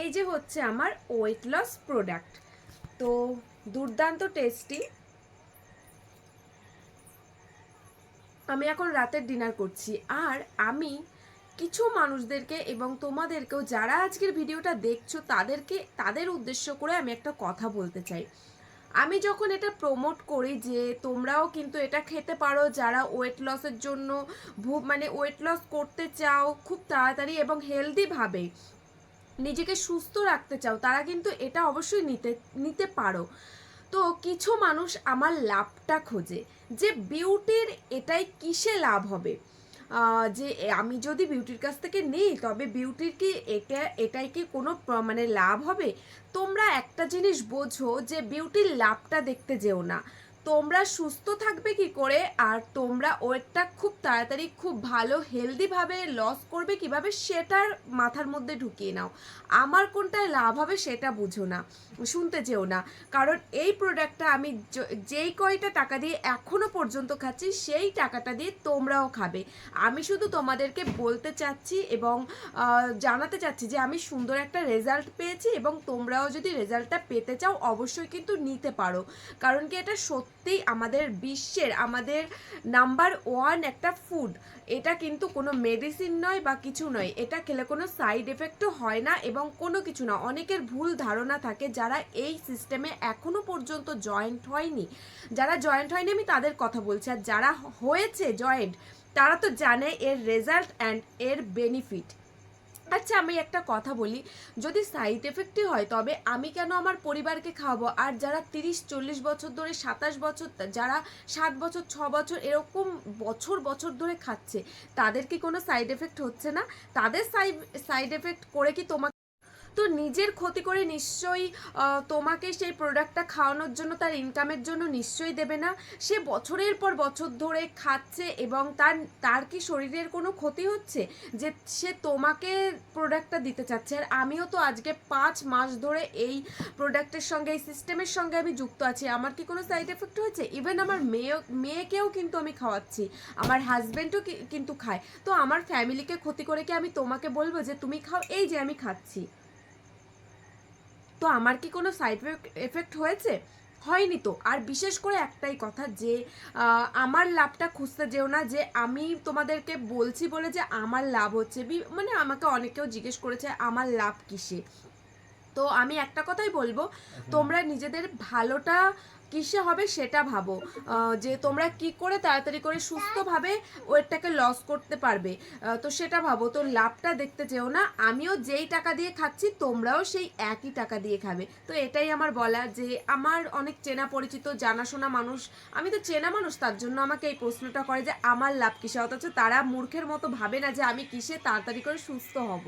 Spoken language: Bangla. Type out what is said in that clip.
এই যে হচ্ছে আমার ওয়েট লস প্রোডাক্ট তো দুর্দান্ত টেস্টি আমি এখন রাতের ডিনার করছি। আর আমি কিছু মানুষদেরকে এবং তোমাদেরকেও যারা আজকের ভিডিওটা দেখছ, তাদেরকে, তাদের উদ্দেশ্য করে আমি একটা কথা বলতে চাই। আমি যখন এটা প্রমোট করি যে তোমরাও কিন্তু এটা খেতে পারো, যারা ওয়েট লসের জন্য মানে ওয়েট লস করতে চাও খুব তাড়াতাড়ি এবং হেলদিভাবে নিজেকে সুস্থ রাখতে চাও, তারা কিন্তু এটা অবশ্যই নিতে নিতে পারো। তো কিছু মানুষ আমার লাভটা খোঁজে যে বিউটির এটাই কিসে লাভ হবে? যে আমি যদি বিউটির কাছ থেকে নিই, তবে বিউটির কি এটা এটাই কি কোনো মানে লাভ হবে? তোমরা একটা জিনিস বোঝো যে বিউটির লাভটা দেখতে যেও না। তোমরা সুস্থ থাকবে কি করে? আর তোমরা ওয়েটটা খুব তাড়াতাড়ি, খুব ভালো, হেলদিভাবে লস করবে কীভাবে সেটার মাথার মধ্যে ঢুকিয়ে নাও। আমার কোনটায় লাভ হবে সেটা বুঝো না, শুনতে যেও না। কারণ এই প্রোডাক্টটা আমি যেই কয়টা টাকা দিয়ে এখনও পর্যন্ত খাচ্ছি, সেই টাকাটা দিয়ে তোমরাও খাবে। আমি শুধু তোমাদেরকে বলতে চাচ্ছি এবং জানাতে চাচ্ছি যে আমি সুন্দর একটা রেজাল্ট পেয়েছি এবং তোমরাও যদি রেজাল্টটা পেতে চাও, অবশ্যই কিন্তু নিতে পারো। কারণ কি এটা সত্যিই আমাদের বিশ্বের, আমাদের নাম্বার ওয়ান একটা ফুড এটা কিন্তু কোনো মেডিসিন নয় বা কিছু নয়। এটা খেলে কোনো সাইড এফেক্টও হয় না এবং কোনো কিছু না। অনেকের ভুল ধারণা থাকে যারা এই সিস্টেমে এখনও পর্যন্ত জয়েন্ট হয়নি। যারা জয়েন্ট হয়নি, আমি তাদের কথা বলছি। আর যারা হয়েছে জয়েন্ট তারা তো জানে এর রেজাল্ট অ্যান্ড এর বেনিফিট আচ্ছা আমি একটা কথা বলি। যদি সাইড এফেক্টই হয়, তবে আমি কেন আমার পরিবারকে খাওয়াবো? আর যারা তিরিশ, চল্লিশ বছর ধরে, সাতাশ বছর, যারা সাত বছর, ছ বছর এরকম বছর বছর ধরে খাচ্ছে, তাদের কি কোনো সাইড এফেক্ট হচ্ছে না? তাদের সাইড সাইড এফেক্ট করে কি তোমাকে তো নিজের ক্ষতি করে নিশ্চয়ই তোমাকে সেই প্রোডাক্টটা খাওয়ানোর জন্য, তার ইনকামের জন্য নিশ্চয়ই দেবে না। সে বছরের পর বছর ধরে খাচ্ছে এবং তার তার কি শরীরের কোনো ক্ষতি হচ্ছে? যে সে তোমাকে প্রোডাক্টটা দিতে চাচ্ছে। আর আমিও তো আজকে পাঁচ মাস ধরে এই প্রোডাক্টের সঙ্গে, এই সিস্টেমের সঙ্গে আমি যুক্ত আছি। আমার কি কোনো সাইড এফেক্ট হয়েছে? ইভেন আমার মেয়ে মেয়েকেও কিন্তু আমি খাওয়াচ্ছি। আমার হাজব্যান্ডও কিন্তু খায়। তো আমার ফ্যামিলিকে ক্ষতি করে কি আমি তোমাকে বলব যে, তুমি খাও, এই যে আমি খাচ্ছি তো আমার কি কোনো সাইড এফেক্ট হয়েছে? হয়নি তো। আর বিশেষ করে একটাই কথা যে আমার লাভটা খুঁজতে যেও না যে আমি তোমাদেরকে বলছি বলে যে আমার লাভ হচ্ছে। বি- মানে আমাকে অনেকেও জিজ্ঞেস করেছে আমার লাভ কিসে? তো আমি একটা কথাই বলব তোমরা নিজেদের ভালোটা কিসে হবে সেটা ভাবো। যে তোমরা কি করে তাড়াতাড়ি করে সুস্থভাবে ওয়েটটাকে লস করতে পারবে। তো সেটা ভাবো। তো লাভটা দেখতে চেও না, আমিও যেই টাকা দিয়ে খাচ্ছি, তোমরাও সেই একই টাকা দিয়ে খাবে। তো এটাই আমার বলা যে আমার অনেক চেনা পরিচিত, জানাশোনা মানুষ, আমি তো চেনা মানুষ, তার জন্য আমাকে এই প্রশ্নটা করে যে আমার লাভ কিসে? অথচ তারা মূর্খের মতো ভাবে না যে আমি কিসে তাড়াতাড়ি করে সুস্থ হব।